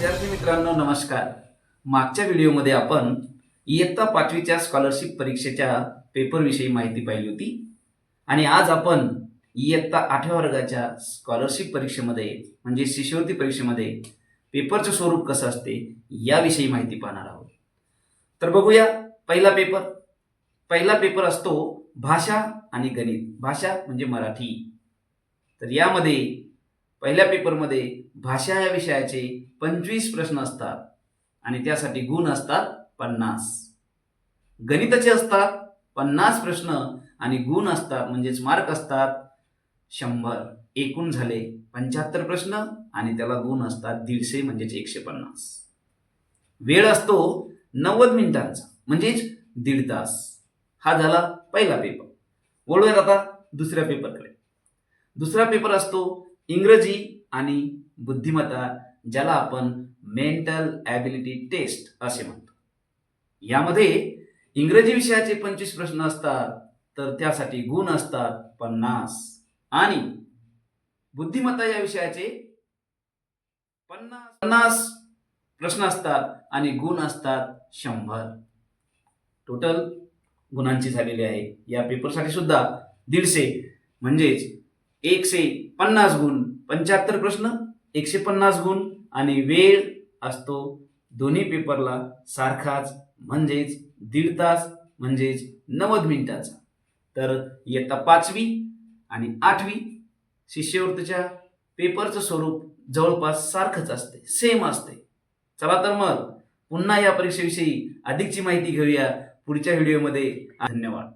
विद्यार्थी मित्रांनो नमस्कार. मागच्या व्हिडिओमध्ये आपण इयत्ता पाचवीच्या स्कॉलरशिप परीक्षेच्या पेपरविषयी माहिती पाहिली होती. आणि आज आपण इयत्ता आठव्या वर्गाच्या स्कॉलरशिप परीक्षेमध्ये म्हणजे शिष्यवृत्ती परीक्षेमध्ये पेपरचं स्वरूप कसं असते याविषयी माहिती पाहणार आहोत. तर बघूया पहिला पेपर पहिला पेपर असतो भाषा आणि गणित. भाषा म्हणजे मराठी. तर यामध्ये पहिल्या पेपरमध्ये भाषा या विषयाचे पंचवीस प्रश्न असतात आणि त्यासाठी गुण असतात पन्नास. गणिताचे असतात पन्नास प्रश्न आणि गुण असतात म्हणजेच मार्क असतात शंभर. एकूण झाले पंच्याहत्तर प्रश्न आणि त्याला गुण असतात दीडशे म्हणजेच एकशे पन्नास. वेळ असतो नव्वद मिनिटांचा म्हणजेच दीड तास. हा झाला पहिला पेपर. वळूयात आता दुसऱ्या पेपरकडे. दुसरा पेपर असतो इंग्रजी आणि बुद्धिमत्ता ज्याला आपण मेंटल ॲबिलिटी टेस्ट असे म्हणतो. यामध्ये इंग्रजी विषयाचे पंचवीस प्रश्न असतात तर त्यासाठी गुण असतात पन्नास. आणि बुद्धिमत्ता या विषयाचे पन्नास पन्नास प्रश्न असतात आणि गुण असतात शंभर. टोटल गुणांची झालेली आहे. या पेपरसाठी सुद्धा दीडशे म्हणजेच एकशे पन्नास गुण. पंच्याहत्तर प्रश्न एकशे पन्नास गुण आणि वेळ असतो दोन्ही पेपरला सारखाच म्हणजेच दीड तास म्हणजेच नव्वद मिनिटाचा. तर इयत्ता पाचवी आणि आठवी शिष्यवृत्तीच्या पेपरचं स्वरूप जवळपास सारखंच असते सेम असते. चला तर मग पुन्हा या परीक्षेविषयी अधिकची माहिती घेऊया पुढच्या व्हिडिओमध्ये. धन्यवाद.